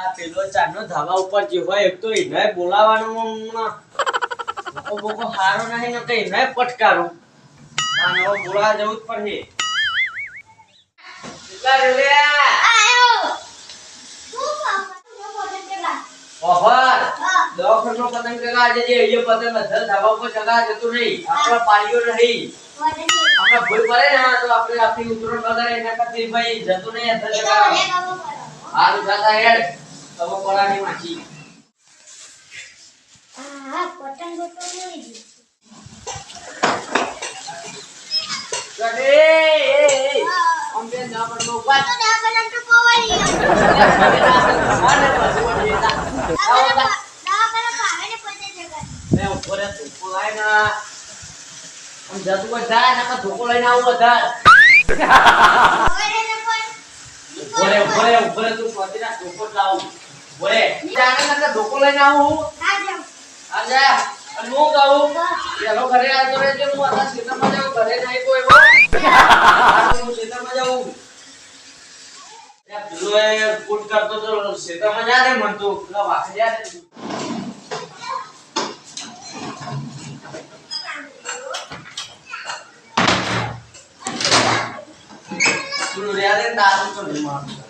આ પેલો ચાંદનો ધાબા ઉપર જે હોય એક તો એને બોલાવાનો. બોકો બોકો હારો નહીં ને તો એને પટકારો. આ નવો બોલાવા જવું જ પડશે. કેટલા રેલ્યા? ઓફર દવાખાનો પતંગ ચગા જજે. એ પતંગ અધર ધાબા ઉપર ચગા જતું નહીં. આપણા પાડીઓ નહીં. આપણે ભૂલ પડે ને તો આપણે આપણી ઉતરણ વગર એના કરતી ભાઈ જતું નહીં. અધર ચગા હેડ. તમે પડાની માછી કરે એ એ આમ બે ના પણ બહુ વાત માને પાછું વળી એના. આવો તા. ઉપર ધોકો ના આમ જતું હોય જા ધોકો લઈને આવું બધા ઉભરે ઉભરે ઉભરે તું પહોંચી ના ધોકો લાવું. નકર ધોકો લઈને આવું અને હું કહું પેલો ઘરે આવતો રહેજો હું ખેતરમાં જાઉં ઘરે નહીં કોઈ હું ખેતરમાં જાઉં. પેલો એ કૂટ કરતો તો ખેતરમાં જા રે મન તો. પેલા વાંખે જા રે. રહ્યા રે તારું તો નહીં મારતું.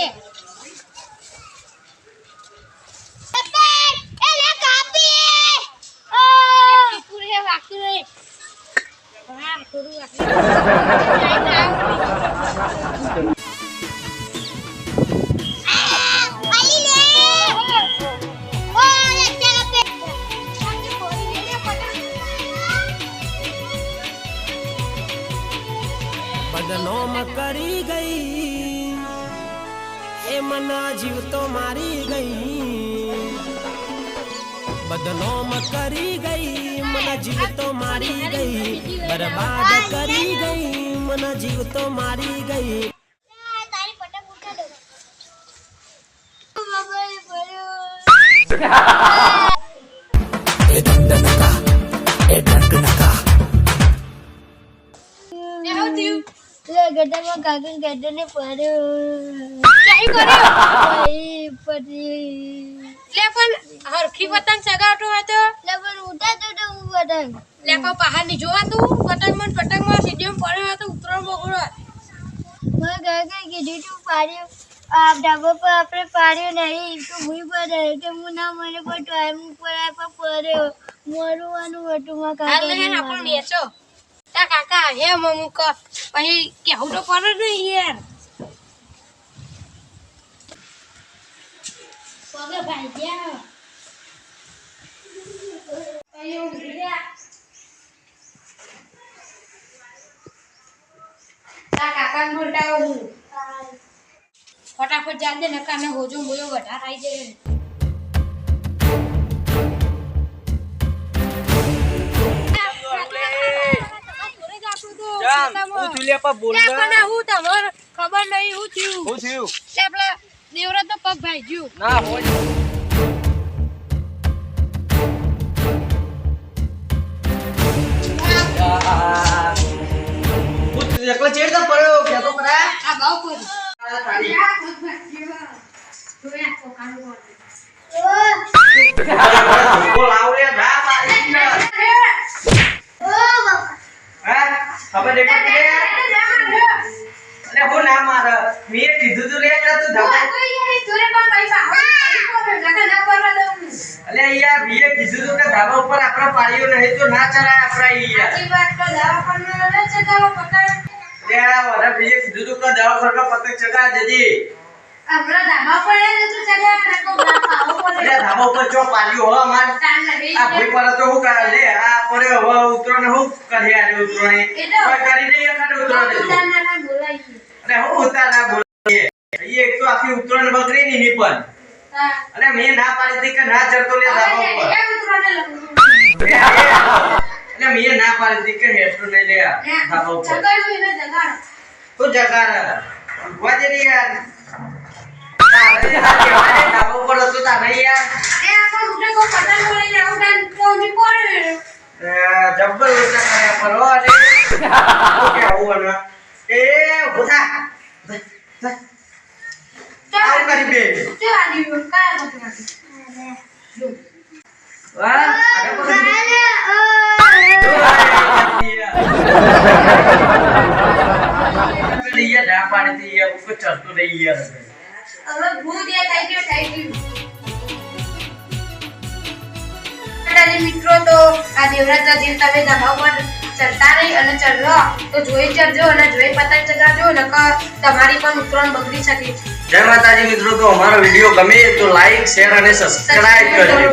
લે પતંગ બદનોમ કરી ગઈ એ મના જીવ તો મારી ગઈ બદનોમ કરી ગઈ મના જીવ તો મારી ગઈ બરબાદ કરી ગઈ મના જીવ તો મારી કાકા ગાડા ને પડ્યો ક્યાંય પડ્યો પડી પડી. લે પણ હરખી પતંગ સગાવતો હતો. લે પણ ઉડાતો તો હું પતંગ. લે પણ પહાડની જોવા તું. પતંગ મન પતંગમાં સીડીમ પડ્યો હતો ઉતરણ બગડો મને કાકા કીધું તું પાડ્યો. આપ ડાબો પર આપણે પાડ્યો નહીં. તો હું પડે કે હું ના મને કોઈ ટાઈમ પર પડ્યો. મરવાનું હતું માં કાકા હાલ ને આપણે બેસો. કાકા હે મમુક પછી કેવું તો પડે ને યાર. પગે ભાઈ ગયા. અહીં ગયા. તા કાકાને હું ફટાફટ દે નકા ને હોજો મોયો વધારે આવી જાય હું બોલ લે હું તમારે ખબર નહીં હું થયું હું થયું? પેલા નો પગ ભાઈ ગયું ના હોય હું ચેડ તો પડ્યો ખરા આ આ તારી. બોલ આવ લે ના મારી ને. હા ખબર નહીં પડતી લે. અલે હું ના મારે મેં કીધું તું લે કે તું ધબો અલે યાર મેં કીધું તું કે ધાબા ઉપર આપણે પાડ્યો નહીં તો ના ચડાય આપણે યાર. લે આ વરે મેં કીધું તું કે દવા ફરકા પતંગ ચગા જજી અલે ધાબા ઉપર ચો પાડ્યો હો માર આ ભાઈ પર તો હું કરે? લે આ પડ્યો હવે ઉતરો ને હું કરી આરે ઉતરો ને કરી નહીં એખાડે ઉતરો ને અરે હું ઉતાર ના બોલીએ એ એક તો આખી ઉત્તરાયણ બકરી ની ની પણ. અરે મેં ના પાડી હતી કે ના ચડતો લે ધાબા ઉપર. એટલે મેં ના પાડી હતી કે હેઠું નહીં લે ધાબા ઉપર. તું જગાર ઊભા જે રે યાર. ધાબા ઉપર હતું તારે યાર. જબ્બર ઉલટા કર્યા પર હો અને શું એ થા. આવું કરી બે મિત્રો તો આ દેવરાજ જે તમે ધાબા પર ચડતા રહી અને ચડલો તો જોઈ ચડજો અને જોઈ પતંગ ચગાવજો નકર તમારી પણ ઉતરાણ બગડી શકે છે. જય માતાજી મિત્રો તો અમારો વીડિયો ગમે તો લાઈક શેર અને સબસ્ક્રાઇબ કરજો.